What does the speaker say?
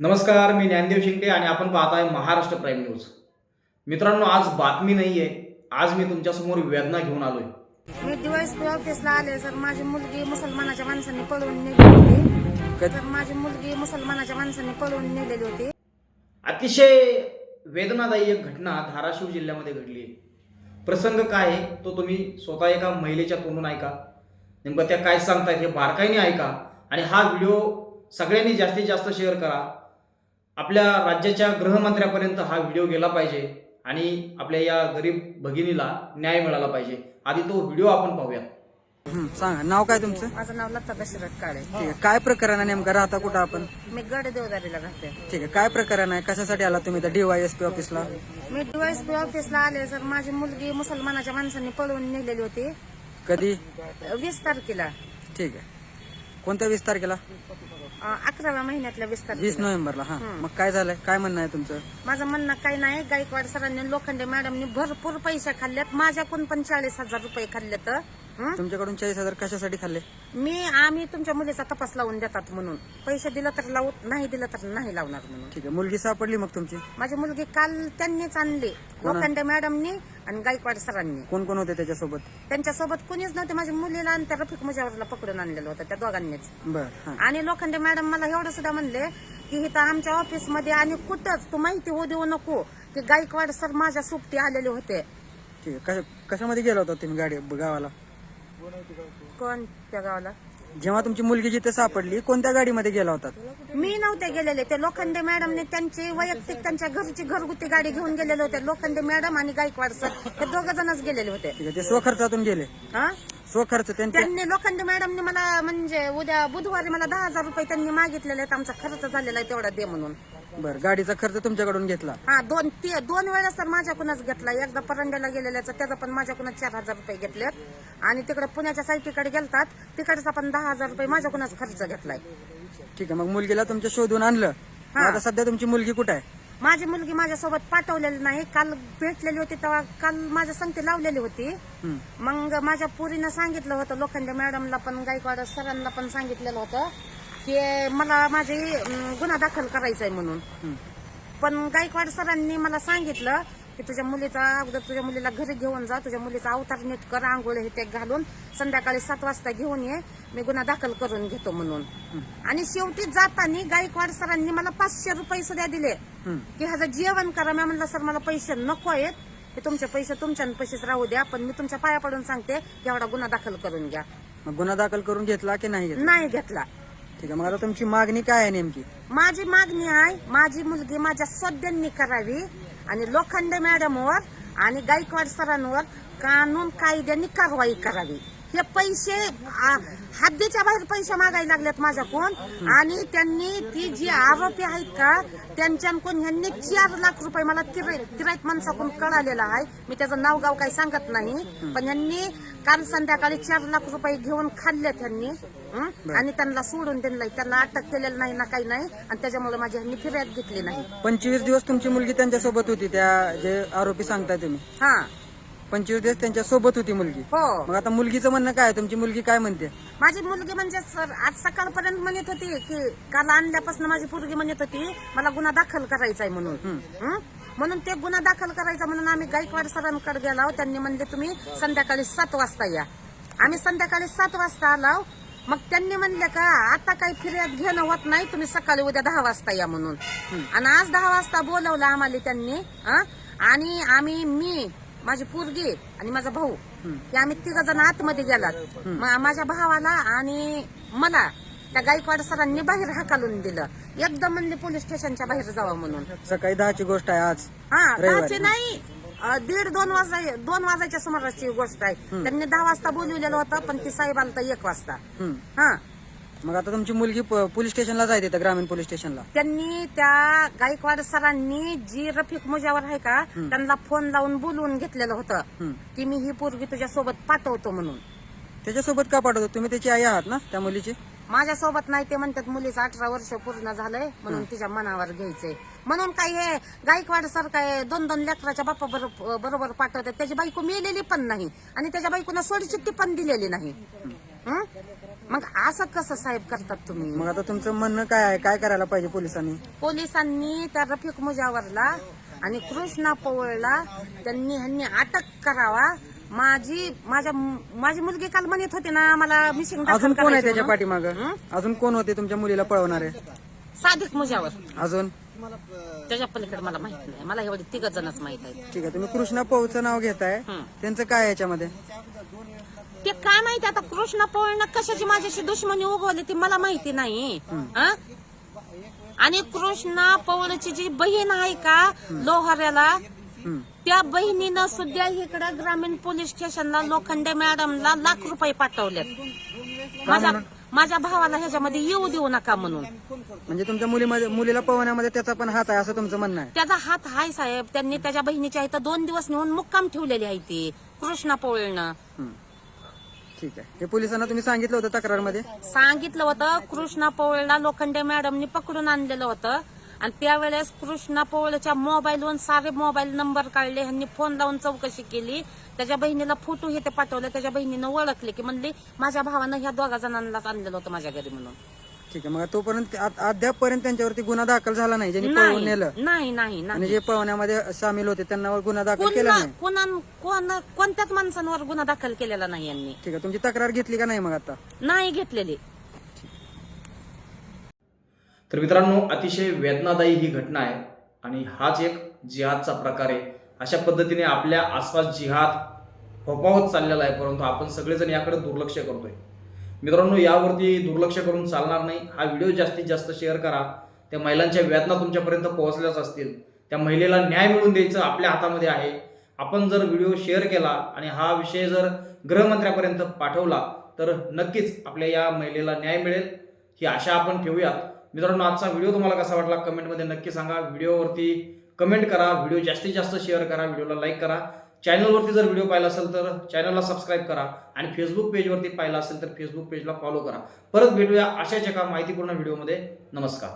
नमस्कार मी ज्ञानदेव शिंगटे आणि आपण पाहत आहे महाराष्ट्र प्राईम न्यूज. मित्रांनो आज बातमी नाही आहे आज मी तुमच्यासमोर वेदना घेऊन आलोय. मी डीवायसपी ऑफिसला आले सर माझी मुलगी मुसलमानाच्या माणसांनी पळवून नेली होती माझी मुलगी मुसलमानाच्या माणसांनी पळवून नेलेली होती. अतिशय वेदनादायी एक घटना धाराशिव जिल्ह्यामध्ये घडली आहे. प्रसंग काय आहे तो तुम्ही स्वतः एका महिलेच्या तोंडून ऐका. नेमकं त्या काय सांगतायत हे बारकाईने ऐका. आणि हा व्हिडिओ सगळ्यांनी जास्तीत जास्त शेअर करा. आपल्या राज्याच्या गृहमंत्र्यापर्यंत हा व्हिडिओ गेला पाहिजे आणि आपल्या या गरीब भगिनीला न्याय मिळाला पाहिजे. आधी तो व्हिडिओ आपण पाहूया. हं, सांगा नाव काय तुमचं? माझं नाव लता दशरथ काळे. ठीक आहे काय प्रकरण आहे नेमकं? राहता कुठं आपण? मी गड देवदारीला राहते. ठीक आहे काय प्रकरण आहे? कशासाठी आला तुम्ही डीवायएसपी ऑफिसला मी डीवायसपी ऑफिसला आले सर माझी मुलगी मुसलमानाच्या माणसांनी पळवून नेलेली होती. कधी? वीस तारखेला. ठीक आहे. कोणत्या वीस तारखेला? अं, अकराव्या महिन्यातल्या वीस वीस तारखेला नोव्हेंबरला हा. मग काय झालंय? काय म्हणणं आहे तुमचं? माझं म्हणणं काही नाही. गायकवाड सरांनी लोखंडे मॅडमनी भरपूर पैसे खाल्लेत. माझ्याकडून पण चाळीस हजार रुपये खाल्लेत. हं? तुमच्याकडून चाळीस हजार कशासाठी खाल्ले? मी आम्ही तुमच्या मुलीचा तपास लावून देतात म्हणून. पैसे दिलं तर लावू नाही दिलं तर नाही लावणार म्हणून. ठीक आहे मुलगी सापडली मग तुमची? माझी मुलगी काल त्यांनीच आणली. लोखंडे मॅडमनी आणि गायकवाड सरांनी. कोण कोण होते त्याच्यासोबत? त्यांच्यासोबत कुणीच नव्हते. माझ्या मुलीला आणि त्या रफिक मुजावरला पकडून आणलेलं होतं त्या दोघांनीच. बर हा. आणि लोखंडे मॅडम मला एवढं सुद्धा म्हणले की इथं आमच्या ऑफिसमध्ये आणि कुठंच तू माहिती होऊ देऊ नको की गायकवाड सर माझ्या सुट्टी आलेले होते. ठीक आहे. कशा- कशामध्ये गेला होता तुम्ही गाडी गावाला? कोण त्या गावाला? जेव्हा तुमची मुलगी जिथे सापडली कोणत्या गाडीमध्ये गेला होता? मी नव्हते गेलेले. ते लोखंडे मॅडमने त्यांची वैयक्तिक त्यांच्या घरची घरगुती गाडी घेऊन गेलेले होते. लोखंडे मॅडम आणि गायकवाड सर हे दोघ जणच गेलेले होते. ठीक आहे ते स्वखर्चातून गेले. हा? स्वखर्च त्यांनी लोखंडे मॅडमने मला म्हणजे उद्या बुधवारी मला दहा हजार रुपये त्यांनी मागितलेले आहेत. आमचा खर्च झालेला आहे तेवढा दे म्हणून. बर गाडीचा खर्च तुमच्याकडून घेतला. हा दोन ते दोन वेळेस तर माझ्याकडूनच घेतला. एकदा परंड्याला गेलेल्याचा त्याचा पण माझ्याकडूनच चार हजार रुपये घेतलेत आणि तिकडे पुण्याच्या साईटीकडे गेलतात तिकडचा पण दहा हजार रुपये माझ्याकडूनच खर्च घेतलाय. ठीक आहे मग मुलगीला तुमच्या शोधून आणलं. मग हा. आता सध्या तुमची मुलगी कुठे आहे? माझी मुलगी माझ्यासोबत पाठवलेली नाही. काल भेटलेली होती तेव्हा काल माझ्या संगती लावलेली होती. हं. मग माझ्या पुरीनं सांगितलं होतं लोखंडे मॅडमला पण गायकवाड सरांना पण सांगितलेलं होतं. की मला माझी गुन्हा दाखल करायचा आहे म्हणून. पण गायकवाड सरांनी मला सांगितलं की तुझ्या मुलीचा अगोदर तुझ्या मुलीला घरी घेऊन जा तुझ्या मुलीचा अवतार नीट कर आंघोळ हे ते घालून संध्याकाळी सात वाजता घेऊन ये मी गुन्हा दाखल करून घेतो म्हणून. आणि शेवटी जाताना गायकवाड सरांनी मला पाचशे रुपये सुद्धा दिले. की ह्याचं जेवण करा. मी म्हणलं सर मला पैसे नको आहेत. हे तुमचे पैसे तुमच्या पैसेच राहू द्या पण मी तुमच्या पाया पडून सांगते की एवढा गुन्हा दाखल करून घ्या. मग गुन्हा दाखल करून घेतला की नाही नाही घेतला. ठीक आहे मग आता तुमची मागणी काय आहे नेमकी? माझी मागणी आहे माझी मुलगी माझ्या सद्यांनी करावी आणि लोखंडे मॅडमवर आणि गायकवाड सरांवर कानून कायद्याने कारवाई करावी. हे पैसे हद्दीच्या बाहेर पैसे मागायला लागलेत माझ्याकडून. आणि त्यांनी ती जी आरोपी आहेत का त्यांच्याकडून ह्यांनी चार लाख रुपये मला तिराईत माणसाकडून कळालेलं आहे. मी त्याचं नाव गाव काही सांगत नाही. पण यांनी काल संध्याकाळी चार लाख रुपये घेऊन खाल्ले त्यांनी? आणि त्यांना सोडून दिलं त्यांना अटक केलेलं नाही ना काही नाही. आणि त्याच्यामुळे माझी ह्यांनी फिर्याद घेतली नाही. पंचवीस दिवस तुमची मुलगी त्यांच्यासोबत होती त्या जे आरोपी सांगताय तुम्ही. हा. पंचवीस दिवस त्यांच्यासोबत होती मुलगी. हो. मग आता मुलगीचं म्हणणं काय? तुमची मुलगी काय म्हणते? माझी मुलगी म्हणजे सर आज सकाळपर्यंत म्हणत होती की काल आणल्यापासून माझी पोरगी म्हणत होती मला गुन्हा दाखल करायचा आहे म्हणून हं? म्हणून ते गुन्हा दाखल करायचा म्हणून आम्ही गायकवाड सरांकडे गेलो. त्यांनी म्हणले तुम्ही संध्याकाळी सात वाजता या. आम्ही संध्याकाळी सात वाजता आलो. मग त्यांनी म्हणले का आता काही फिर्याद घेणं होत नाही तुम्ही सकाळी उद्या दहा वाजता या म्हणून. आणि आज दहा वाजता बोलवलं आम्हाला त्यांनी हं? आणि आम्ही मी माझी पोरगी आणि माझा भाऊ हे आम्ही तिघ जण आतमध्ये गेलात. माझ्या भावाला आणि मला त्या गायकवाड सरांनी बाहेर हाकालून दिलं. एकदम म्हणले पोलीस स्टेशनच्या बाहेर जावं म्हणून. सकाळी दहाची गोष्ट आहे आज. हा. दहाची नाही दीड दोन वाजा दोन वाजायच्या सुमाराची गोष्ट आहे. त्यांनी दहा वाजता बोलवलेलं होतं पण ती साहेब आलं तर एक वाजता. हं. मग आता तुमची मुलगी प- पोलीस स्टेशनला जायते त्या ग्रामीण पोलीस स्टेशनला. त्यांनी त्या गायकवाड सरांनी जी रफिक मुजावर आहे का त्यांना फोन लावून बोलवून घेतलेलं होतं. की मी ही पोरगी तुझ्या सोबत पाठवतो म्हणून. त्याच्यासोबत का पाठवतो? तुम्ही त्याची आई आहात ना त्या मुलीची? माझ्यासोबत नाही ते म्हणतात मुलीचं अठरा वर्ष पूर्ण झालंय म्हणून तिच्या मनावर घ्यायचंय. म्हणून काय हे गायकवाड सर काय दोन दोन लेकराच्या बाप्पा बरो- बरोबर पाठवतात. त्याची बायको मेलेली पण नाही. आणि त्याच्या बायकोनं सोडचिठ्ठी पण दिलेली नाही. हं? मग असं कसं साहेब करतात तुम्ही? मग आता तुमचं म्हणणं काय आहे? काय करायला पाहिजे पोलिसांनी? पोलिसांनी त्या रफिक मुजावरला आणि कृष्णा पवळला त्यांनी ह्यांनी अटक करावा. माझी माझ्या माझी मुलगी काल म्हणत होती ना मला मिशिंग अजून कोण आहे त्याच्या. पाठीमाग? अजून कोण होते तुमच्या मुलीला पळवणारे सादिक मुजावर. अजून? त्याच्या पलीकडे मला माहीत नाही. मला एवढे तिघ जणच माहीत आहेत. ठीक आहे तुम्ही कृष्णा पौचं नाव घेताय. हं. त्यांचं काय आहे याच्यामध्ये? ते काय माहिती आता कृष्ण पवळनं कशाची माझ्याशी दुश्मनी उगवली ती मला माहिती नाही हं? आणि कृष्णा पवळची जी बहीण आहे का लोहाऱ्याला. त्या बहिणीनं सुद्धा इकडे ग्रामीण पोलीस स्टेशनला लोखंडे मॅडमला लाख रुपये पाठवलेत माझ्या माझ्या भावाला ह्याच्यामध्ये येऊ देऊ नका म्हणून म्हणजे तुमच्या मुलीमध्ये मुलीला पळवण्यामध्ये त्याचा पण हात आहे असं तुमचं म्हणणं आहे त्याचा हात हाय साहेब त्यांनी त्याच्या बहिणीच्या इथं दोन दिवस नेऊन मुक्काम ठेवलेली आहे ती कृष्णा पवळनं हं. ठीक आहे. हे पोलिसांना तुम्ही सांगितलं होतं तक्रारमध्ये? सांगितलं होतं कृष्णा पवळला लोखंडे मॅडमनी पकडून आणलेलं होतं. आणि त्यावेळेस कृष्णा पवळच्या मोबाईलवरून सारे मोबाईल नंबर काढले ह्यांनी फोन लावून चौकशी केली. त्याच्या बहिणीला फोटो हे ते पाठवले त्याच्या बहिणीनं ओळखले की म्हणली माझ्या भावानं ह्या दोघा जणांनाच आणलेलं होतं माझ्या घरी म्हणून. ठीक आहे. मग तोपर्यंत आ- अद्यापपर्यंत त्यांच्यावरती गुन्हा दाखल झाला नाही ज्यांनी पळवून नाही नेलं. नाही नाही आणि नाही जे पळवण्यामध्ये सामील होते त्यांना गुन्हा दाखल केला नाही. कोणा कोण कोणत्याच माणसांवर गुन्हा दाखल केलेला नाही यांनी. ठीक आहे. तुमची तक्रार घेतली का नाही मग आता? नाही घेतलेली. तर मित्रांनो अतिशय वेदनादायी ही घटना आहे. आणि हाच एक जिहादचा प्रकार आहे. अशा पद्धतीने आपल्या आसपास जिहाद फोपावत चाललेला आहे परंतु आपण सगळेजण याकडे दुर्लक्ष करतोय. मित्रांनो यावरती दुर्लक्ष करून चालणार नाही. हा व्हिडिओ जास्तीत जास्त शेअर करा. त्या महिलांच्या वेदना तुमच्यापर्यंत पोहोचल्याच असतील. त्या महिलेला न्याय मिळवून द्यायचं आपल्या हातामध्ये आहे. आपण जर व्हिडिओ शेअर केला आणि हा विषय जर गृहमंत्र्यापर्यंत पाठवला तर नक्कीच आपल्या या महिलेला न्याय मिळेल. ही आशा आपण ठेवूयात. मित्रांनो आजचा व्हिडिओ तुम्हाला कसा वाटला कमेंटमध्ये नक्की सांगा. व्हिडिओवरती कमेंट करा. व्हिडिओ जास्तीत जास्त शेअर करा. व्हिडिओला लाईक करा. चॅनलवरती जर व्हिडिओ पाहिला असेल तर चॅनलला सबस्क्राईब करा आणि फेसबुक पेजवरती पाहिला असेल तर फेसबुक पेजला फॉलो करा. परत भेटूया अशाच एका माहितीपूर्ण व्हिडिओमध्ये नमस्कार.